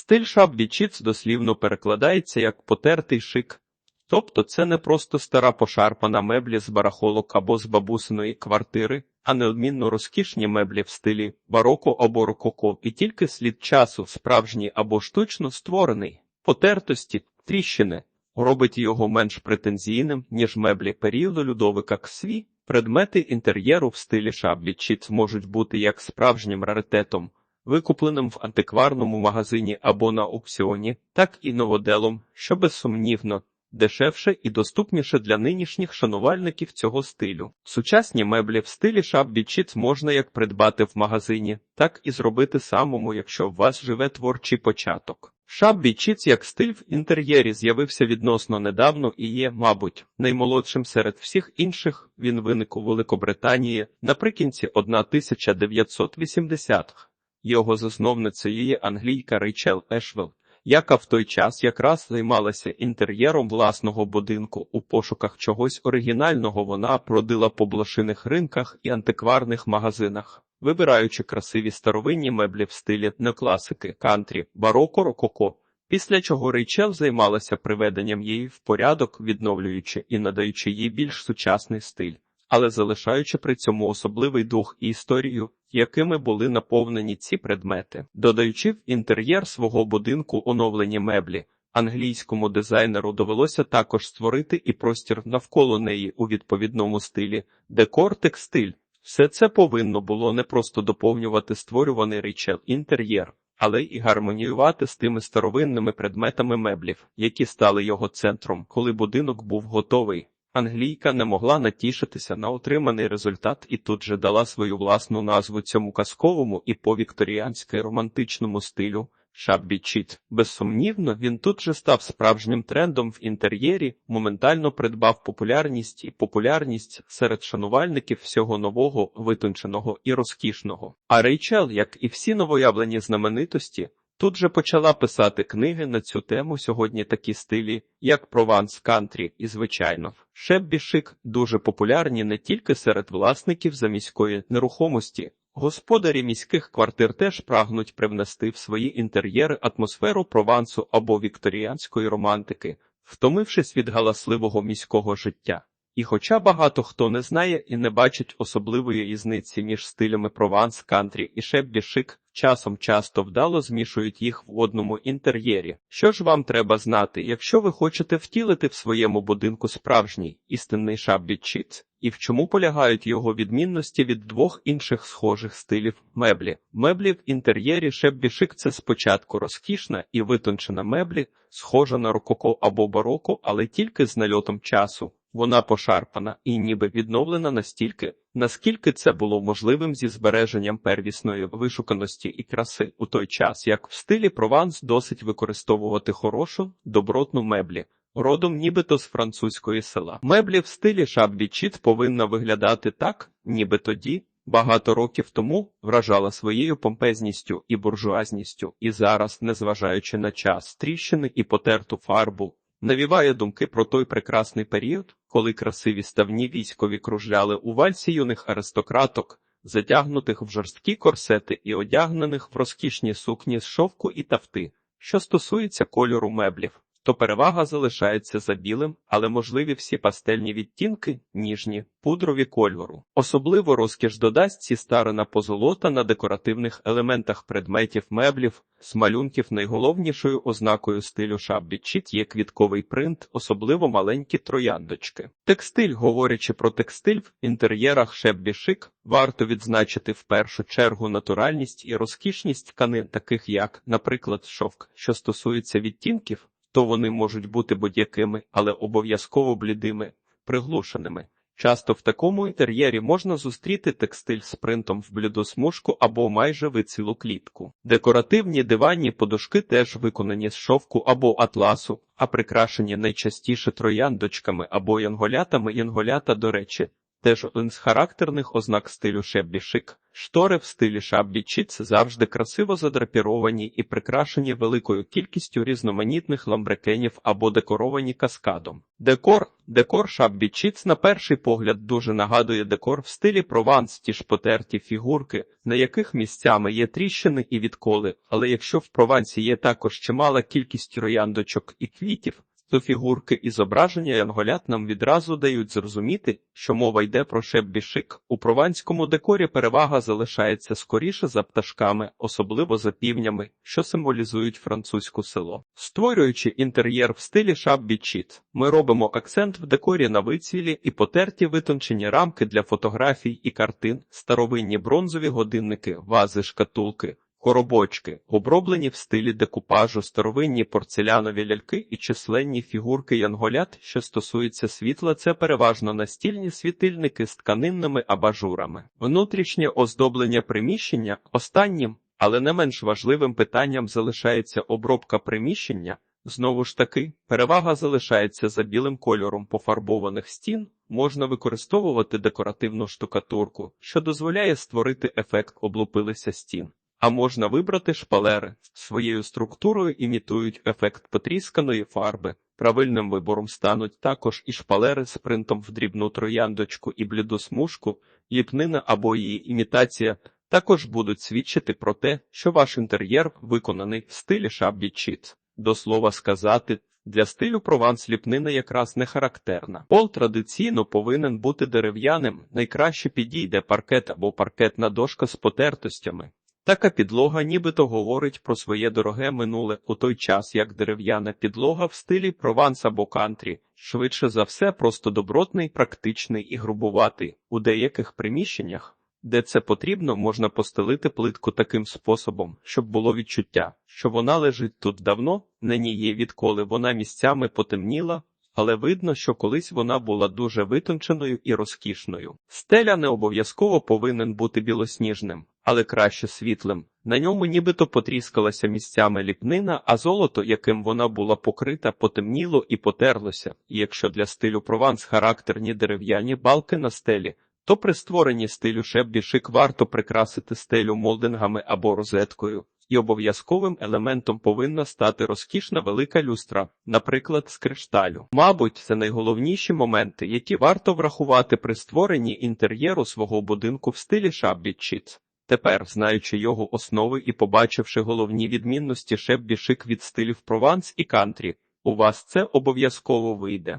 Стиль шаббічіц дослівно перекладається як потертий шик. Тобто це не просто стара пошарпана меблі з барахолок або з бабусиної квартири, а неодмінно розкішні меблі в стилі бароко або рококо, і тільки слід часу, справжній або штучно створений, потертості, тріщини, робить його менш претензійним, ніж меблі періоду Людовика Ксві. Предмети інтер'єру в стилі шаблічіц можуть бути як справжнім раритетом, викупленим в антикварному магазині або на аукціоні, так і новоделом, що безсумнівно дешевше і доступніше для нинішніх шанувальників цього стилю. Сучасні меблі в стилі шаббічіц можна як придбати в магазині, так і зробити самому, якщо у вас живе творчий початок. Шаббічіц як стиль в інтер'єрі з'явився відносно недавно і є, мабуть, наймолодшим серед всіх інших. Він виник у Великобританії наприкінці 1980-х. Його засновницею є англійка Рейчел Ешвелл, яка в той час якраз займалася інтер'єром власного будинку. У пошуках чогось оригінального вона продила по блошиних ринках і антикварних магазинах, вибираючи красиві старовинні меблі в стилі неокласики, кантрі, бароко, рококо. Після чого Рейчел займалася приведенням її в порядок, відновлюючи і надаючи їй більш сучасний стиль, але залишаючи при цьому особливий дух і історію, якими були наповнені ці предмети, додаючи в інтер'єр свого будинку оновлені меблі. Англійському дизайнеру довелося також створити і простір навколо неї у відповідному стилі, декор, текстиль. Все це повинно було не просто доповнювати створюваний Рейчел інтер'єр, але й гармоніювати з тими старовинними предметами меблів, які стали його центром, коли будинок був готовий. Англійка не могла натішитися на отриманий результат і тут же дала свою власну назву цьому казковому і повікторіанськи романтичному стилю. Шаббічіт. Безсумнівно, він тут же став справжнім трендом в інтер'єрі, моментально придбав популярність і популярність серед шанувальників всього нового, витонченого і розкішного. А Рейчел, як і всі новоявлені знаменитості, тут же почала писати книги на цю тему сьогодні такі стилі, як Прованс Кантрі і, звичайно, Шеббі Шик дуже популярні не тільки серед власників заміської нерухомості. Господарі міських квартир теж прагнуть привнести в свої інтер'єри атмосферу провансу або вікторіанської романтики, втомившись від галасливого міського життя. І хоча багато хто не знає і не бачить особливої різниці між стилями прованс, кантрі і шеббі шик, часом часто вдало змішують їх в одному інтер'єрі. Що ж вам треба знати, якщо ви хочете втілити в своєму будинку справжній істинний шаббі чіт? І в чому полягають його відмінності від двох інших схожих стилів меблі? Меблі в інтер'єрі шеббішик це спочатку розкішна і витончена меблі, схожа на рококо або бароко, але тільки з нальотом часу. Вона пошарпана і ніби відновлена настільки, наскільки це було можливим зі збереженням первісної вишуканості і краси у той час, як в стилі прованс досить використовувати хорошу, добротну меблі. Родом нібито з французької села. Меблі в стилі шаббічіт повинна виглядати так, ніби тоді, багато років тому, вражала своєю помпезністю і буржуазністю, і зараз, незважаючи на час, тріщини і потерту фарбу, навіває думки про той прекрасний період, коли красиві ставні військові кружляли у вальсі юних аристократок, затягнутих в жорсткі корсети і одягнених в розкішні сукні з шовку і тафти. Що стосується кольору меблів, то перевага залишається за білим, але можливі всі пастельні відтінки, ніжні, пудрові кольору. Особливо розкіш додасть ці старина позолота на декоративних елементах предметів меблів, з малюнків найголовнішою ознакою стилю шаббічіт є квітковий принт, особливо маленькі трояндочки. Текстиль, говорячи про текстиль в інтер'єрах шеббішик, варто відзначити в першу чергу натуральність і розкішність тканин, таких як, наприклад, шовк, що стосується відтінків то вони можуть бути будь-якими, але обов'язково блідими, приглушеними. Часто в такому інтер'єрі можна зустріти текстиль з принтом в бліду смужку або майже вицілу клітку. Декоративні диванні подушки теж виконані з шовку або атласу, а прикрашені найчастіше трояндочками або янголятами. Янголята, до речі, теж один з характерних ознак стилю шеббі шик. Штори в стилі шаббі чіц завжди красиво задрапіровані і прикрашені великою кількістю різноманітних ламбрекенів або декоровані каскадом. Декор Декор шаббі чіц на перший погляд дуже нагадує декор в стилі прованс, ті ж потерті фігурки, на яких місцями є тріщини і відколи, але якщо в Провансі є також чимала кількість трояндочок і квітів, то фігурки і зображення янголят нам відразу дають зрозуміти, що мова йде про шеббі-шик. У прованському декорі перевага залишається скоріше за пташками, особливо за півнями, що символізують французьку село. Створюючи інтер'єр в стилі шаббі-чіт, ми робимо акцент в декорі на вицвілі і потерті витончені рамки для фотографій і картин, старовинні бронзові годинники, вази, шкатулки. Коробочки, оброблені в стилі декупажу, старовинні порцелянові ляльки і численні фігурки янголят, що стосуються світла, це переважно настільні світильники з тканинними абажурами. Внутрішнє оздоблення приміщення останнім, але не менш важливим питанням залишається обробка приміщення. Знову ж таки, перевага залишається за білим кольором пофарбованих стін. Можна використовувати декоративну штукатурку, що дозволяє створити ефект облупилися стін. А можна вибрати шпалери своєю структурою імітують ефект потрісканої фарби. Правильним вибором стануть також і шпалери з принтом в дрібну трояндочку і бліду смужку, ліпнина або її імітація також будуть свідчити про те, що ваш інтер'єр виконаний в стилі шаббі чіт. До слова сказати, для стилю прованс ліпнина якраз не характерна. Пол традиційно повинен бути дерев'яним, найкраще підійде паркет або паркетна дошка з потертостями. Така підлога нібито говорить про своє дороге минуле у той час, як дерев'яна підлога в стилі прованс або кантрі, швидше за все, просто добротний, практичний і грубуватий. У деяких приміщеннях, де це потрібно, можна постелити плитку таким способом, щоб було відчуття, що вона лежить тут давно, на ній відколи вона місцями потемніла. Але видно, що колись вона була дуже витонченою і розкішною. Стеля не обов'язково повинен бути білосніжним, але краще світлим. На ньому нібито потріскалася місцями ліпнина, а золото, яким вона була покрита, потемніло і потерлося. І якщо для стилю прованс характерні дерев'яні балки на стелі, то при створенні стилю шеббі шик варто прикрасити стелю молдингами або розеткою. І обов'язковим елементом повинна стати розкішна велика люстра, наприклад, з кришталю. Мабуть, це найголовніші моменти, які варто врахувати при створенні інтер'єру свого будинку в стилі шаббі чіт. Тепер, знаючи його основи і побачивши головні відмінності шеббішик від стилів прованс і кантрі, у вас це обов'язково вийде.